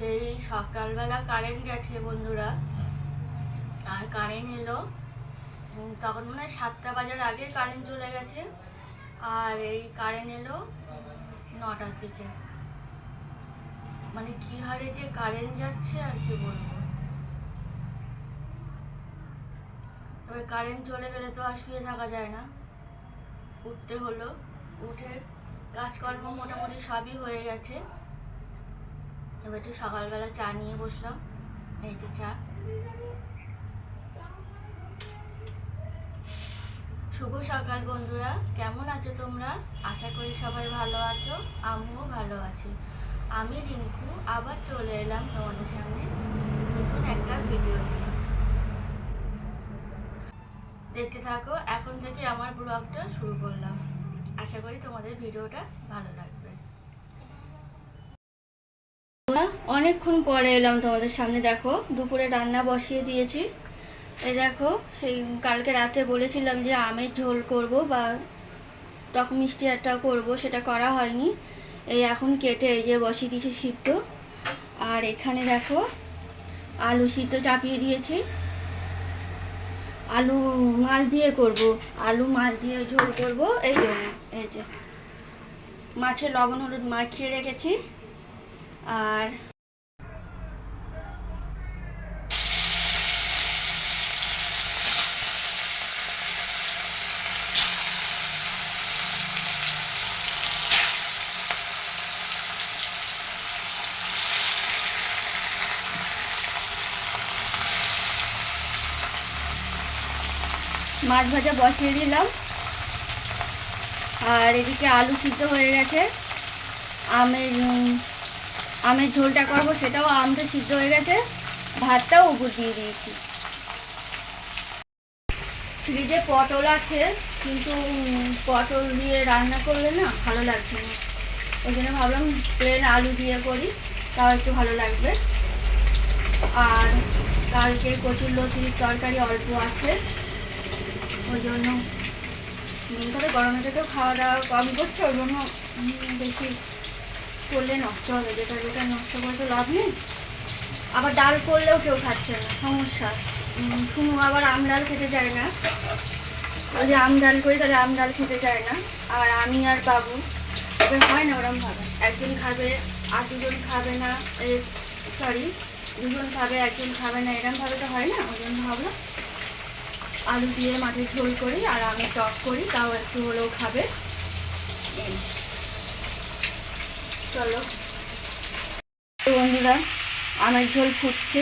সেই সকালবেলা কারেন্ট গেছে বন্ধুরা। আর কারেন্ট এলো। তখন মনে হয় সাতটা বাজার আগে কারেন্ট চলে গেছে। আর এই কারেন্ট এলো নটার দিকে। মানে কি হারে যে কারেন্ট যাচ্ছে আর কি বলব। এবার কারেন্ট চলে গেলে তো আর থাকা যায় না। উঠতে হলো, উঠে কাজকর্ম মোটামুটি সবই হয়ে গেছে। এবার একটু সকালবেলা চা নিয়ে বসলাম। এই যে চা। শুভ সকাল বন্ধুরা, কেমন আছো তোমরা? আশা করি সবাই ভালো আছো, আমিও ভালো আছি। আমি রিঙ্কু, আবার চলে এলাম তোমাদের সামনে নতুন একটা ভিডিও নিয়ে। দেখতে থাকো, এখন থেকে আমার ব্লগটা শুরু করলাম। আশা করি তোমাদের ভিডিওটা ভালো লাগবে অনেকক্ষণ পরে এলাম তোমাদের সামনে, দেখো, দুপুরে রান্না বসিয়ে দিয়েছি। এই দেখো, সেই কালকে রাতে বলেছিলাম যে আমের ঝোল করব বা টক মিষ্টি একটা করব, সেটা করা হয়নি। এই এখন কেটে এই যে বসিয়ে দিয়েছি সিদ্ধ। আর এখানে দেখো, আলু সিদ্ধ চাপিয়ে দিয়েছি। আলু মাছ দিয়ে করব, আলু মাছ দিয়ে ঝোল করব। এই জন্য এই যে, মাছের লবণ হলুদ মাখিয়ে রেখেছি। আর মাছ ভাজা বসিয়ে দিলাম। আর এদিকে আলু সিদ্ধ হয়ে গেছে। আমের আমের ঝোলটা করব, সেটাও আমটা সিদ্ধ হয়ে গেছে। ভাতটাও উপর দিয়ে দিয়েছি। ফ্রিজে পটল আছে, কিন্তু পটল দিয়ে রান্না করলে না ভালো লাগছে না। ওই জন্য ভাবলাম প্লেন আলু দিয়ে করি, তাও একটু ভালো লাগবে। আর কালকে কচুর লতির তরকারি অল্প আছে। ওই জন্য গরমে থেকেও খাওয়া দাওয়া কম করছে, ওই জন্য বেশি করলে নষ্ট হবে, যেটা যেটা নষ্ট করে তো লাভ নেই। আবার ডাল করলেও কেউ খাচ্ছে না, সমস্যা। শুনু, আবার আম ডাল খেতে চায় না। যদি আম ডাল করি, তাহলে আম ডাল খেতে চায় না। আর আমি আর বাবু এবার হয় না ওরম ভাবে। একজন খাবে, আর দুজন খাবে না সরি দুজন খাবে, একজন খাবে না, এরম ভাবে তো হয় না, ওই জন্য ভাবলাম আলু দিয়ে মাটির ঝোল করি, আর আমি টক করি, তাও একটু হলেও খাবে। চলো। বন্ধুরা, আমের ঝোল ফুটছে।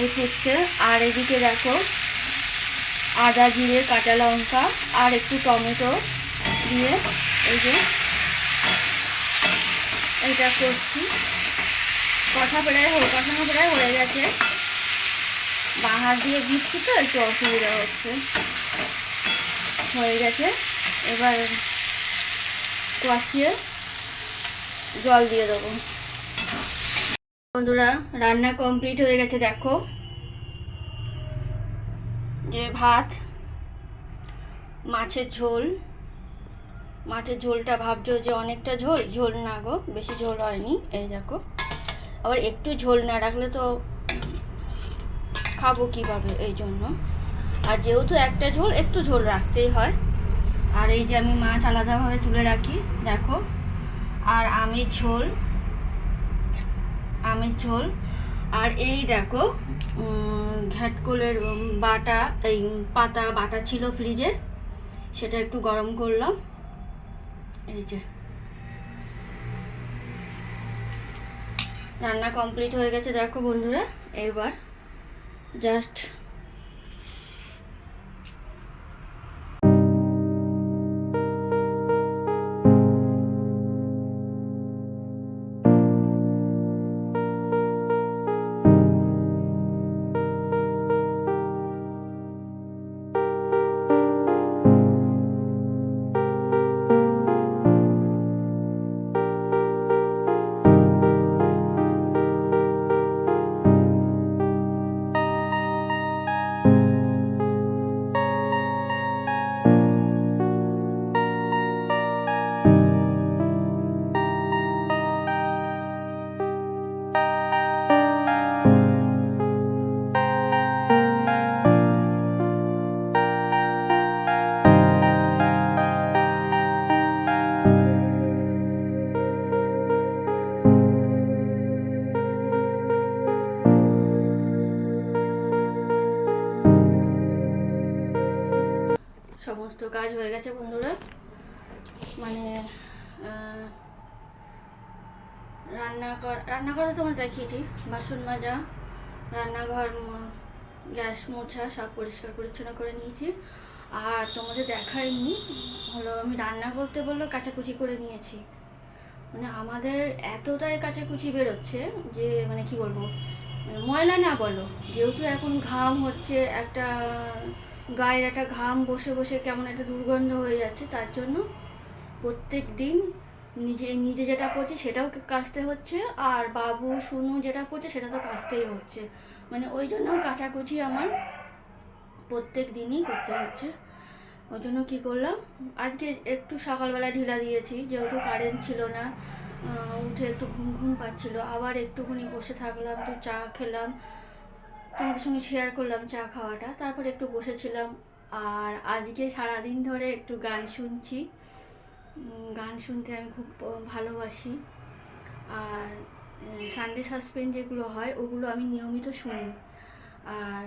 এই ফুটছে। আর এদিকে দেখো, আদা জিরে, কাঁচা লঙ্কা, আর একটু টমেটো দিয়ে এই যে এটা করছি। কথা প্রায় কষানো প্রায় হয়ে গেছে। বাঁ হাত দিয়ে দিচ্ছি তো, একটু অসুবিধা হচ্ছে। হয়ে গেছে। এবার কষিয়ে জল দিয়ে দেবো। বন্ধুরা, রান্না কমপ্লিট হয়ে গেছে, দেখো। যে ভাত, মাছের ঝোল। মাছের ঝোলটা ভাবছ যে অনেকটা ঝোল? ঝোল না গো, বেশি ঝোল হয়নি, এই দেখো। আবার একটু ঝোল না রাখলে তো খাব কীভাবে, এই জন্য। আর যেহেতু একটা ঝোল, একটু ঝোল রাখতেই হয়। আর এই যে আমি মাছ আলাদাভাবে তুলে রাখি, দেখো। আর আমের ঝোল আমের ঝোল। আর এই দেখো ঘ্যাটকোলের বাটা, এই পাতা, বাটা ছিল ফ্রিজে, সেটা একটু গরম করলাম। এই যে। রান্না কমপ্লিট হয়ে গেছে, দেখো বন্ধুরা, এবার জাস্ট সমস্ত কাজ হয়ে গেছে বন্ধুরা। মানে আহ, রান্না কর তোমার দেখিয়েছি। বাসন মাজা রান্নাঘর গ্যাস মোছা সব পরিষ্কার পরিচ্ছন্ন করে নিয়েছি। আর তোমাদের দেখাইনি হলো আমি রান্না করতে বলল কাচাকুচি করে নিয়েছি। মানে আমাদের এতটাই কাচাকুচি বেরোচ্ছে যে মানে কি বলব ময়লা না বলো যেহেতু এখন ঘাম হচ্ছে একটা গায়ের একটা ঘাম বসে বসে কেমন একটা দুর্গন্ধ হয়ে যাচ্ছে, তার জন্য প্রত্যেক দিন নিজে নিজে যেটা পড়ছে সেটাও কাচতে হচ্ছে আর বাবু শুনু যেটা পড়ছে সেটা তো কাচতেই হচ্ছে। মানে ওই জন্য কাচাকুচি আমার প্রত্যেক দিনই করতে হচ্ছে। ওই জন্য কী করলাম, আজকে একটু সকালবেলা ঢিলা দিয়েছি, যেহেতু কারেন্ট ছিল না উঠে একটু ঘুম ঘুম পাচ্ছিল, আবার একটুখানি বসে থাকলাম, একটু চা খেলাম তোমাদের সঙ্গে শেয়ার করলাম চা খাওয়াটা। তারপর একটু বসেছিলাম আর আজকে সারাদিন ধরে একটু গান শুনছি। গান শুনতে আমি খুব ভালোবাসি। আর সানডে সাসপেন্স যেগুলো হয়, ওগুলো আমি নিয়মিত শুনি। আর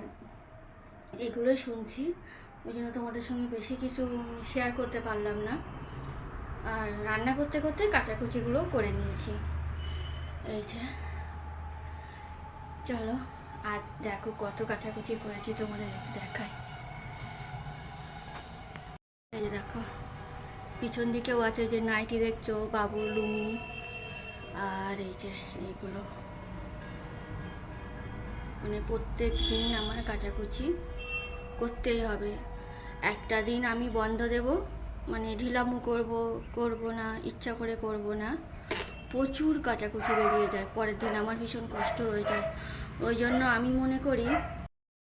এগুলো শুনছি। ওই জন্য তোমাদের সঙ্গে বেশি কিছু শেয়ার করতে পারলাম না। আর রান্না করতে করতে কাচাকুচিগুলো করে নিয়েছি। এই যে, চলো। আর দেখো কত কাচাকুচি করেছি তোমাদের একটু দেখাই। এই যে দেখো, পিছন দিকেও আছে যে নাইটি দেখছ, বাবুর লুঙ্গি, আর এই যে এইগুলো। মানে প্রত্যেক দিন আমার কাচাকুচি করতেই হবে। একটা দিন আমি বন্ধ দেব মানে ঢিলামু করব করব না, ইচ্ছা করে করব না। প্রচুর কাচাকুচি বেরিয়ে যায়, পরের দিন আমার ভীষণ কষ্ট হয়ে যায়। ওই জন্য আমি মনে করি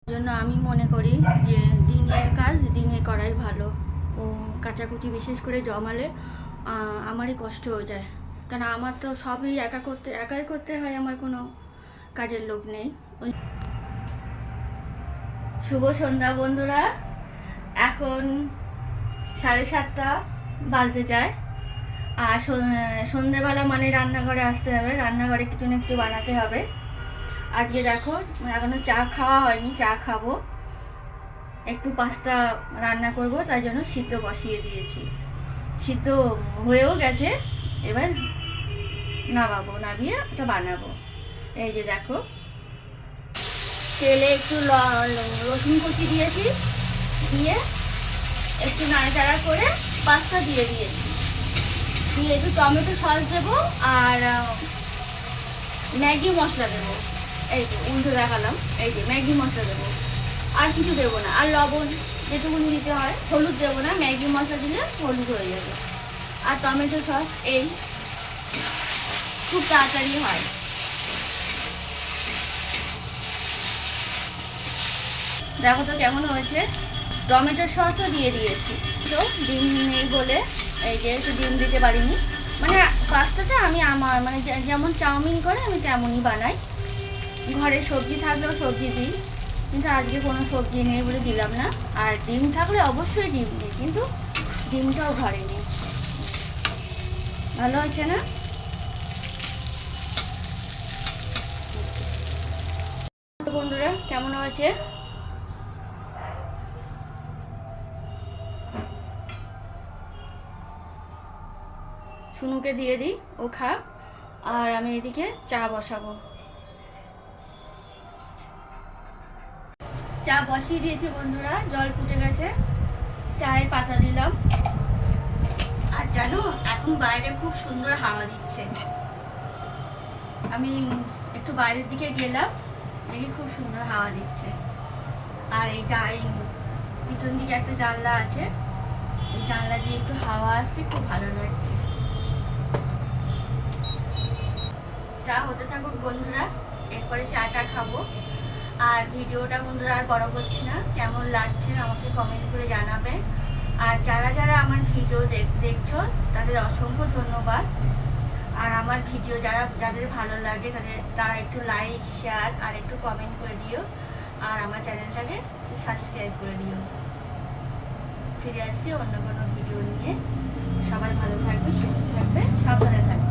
জন্য আমি মনে করি যে দিনের কাজ দিনে করাই ভালো। ও কাচাকুচি বিশেষ করে জমালে আমারই কষ্ট হয়ে যায়। কারণ আমার তো সবই একা করতে, একাই করতে হয়, আমার কোনো কাজের লোক নেই। ওই শুভ সন্ধ্যা বন্ধুরা, এখন সাড়ে সাতটা বাজতে যায়। আর সন- সন্ধেবেলা মানে রান্নাঘরে আসতে হবে, রান্নাঘরে কিছু না একটু বানাতে হবে। আজকে দেখো, এখনও চা খাওয়া হয়নি, চা খাব। একটু পাস্তা রান্না করব তাই জন্য সিদ্ধ বসিয়ে দিয়েছি। সিদ্ধ হয়েও গেছে, এবার নামাবো, নামিয়ে ওটা বানাবো। এই যে দেখো, তেলে একটু রসুন কুচি দিয়েছি, দিয়ে একটু নাড়াচাড়া করে পাস্তা দিয়ে দিয়েছি। দিয়ে একটু টমেটো সস দেবো আর ম্যাগি মশলা দেবো। এই যে, উল্টো দেখালাম। এই যে, ম্যাগি মশলা দেবো। আর কিছু দেবো না। আর লবণ যেটুকুনি দিতে হয়, হলুদ দেবো না। ম্যাগি মশলা দিলে হলুদ হয়ে যাবে। আর টমেটো সস, এই খুব তাড়াতাড়ি হয়। দেখো তো কেমন হয়েছে। টমেটো সসও দিয়ে দিয়েছি। তো ডিম নেই বলে, এই যে একটু ডিম দিতে পারিনি। মানে পাস্তাটা আমি আমার মানে যেমন চাউমিন করে, আমি তেমনই বানাই। ঘরে সবজি থাকলেও সবজি দিই। কিন্তু আজকে কোনো সবজি নেই বলে দিলাম না। আর ডিম থাকলে অবশ্যই ডিম দিই, কিন্তু ডিমটাও ঘরে নেই। ভালো হচ্ছে না? বন্ধুরা, কেমন হয়েছে? শুনুকে দিয়ে দিই, ও খাক। আর আমি এদিকে চা বসাবো। চা বসিয়ে দিয়েছে বন্ধুরা, জল ফুটে গেছে চায়ের পাতা দিলাম। আর জানো, এখন বাইরে খুব সুন্দর হাওয়া দিচ্ছে। আমি একটু বাইরের দিকে গেলাম, দেখি খুব সুন্দর হাওয়া দিচ্ছে। আর এই যা, এই পিছন দিকে একটা জানলা আছে, এই জানলা দিয়ে একটু হাওয়া আসছে, খুব ভালো লাগছে। চা হতে থাকুক বন্ধুরা, এরপরে চাটা খাব। আর ভিডিওটা বন্ধুরা আর বড় করছি না। কেমন লাগছে আমাকে কমেন্ট করে জানাবে। আর যারা যারা আমার ভিডিও দেখ- দেখছ, তাদের অসংখ্য ধন্যবাদ। আর আমার ভিডিও যারা যাদের ভালো লাগে, তাদের তারা একটু লাইক শেয়ার আর একটু কমেন্ট করে দিও। আর আমার চ্যানেলটাকে সাবস্ক্রাইব করে দিও। ফিরে আসছি অন্য কোনো ভিডিও নিয়ে। সবাই ভালো থাকবে, সুস্থ থাকবে, সাবধানে থাকবে।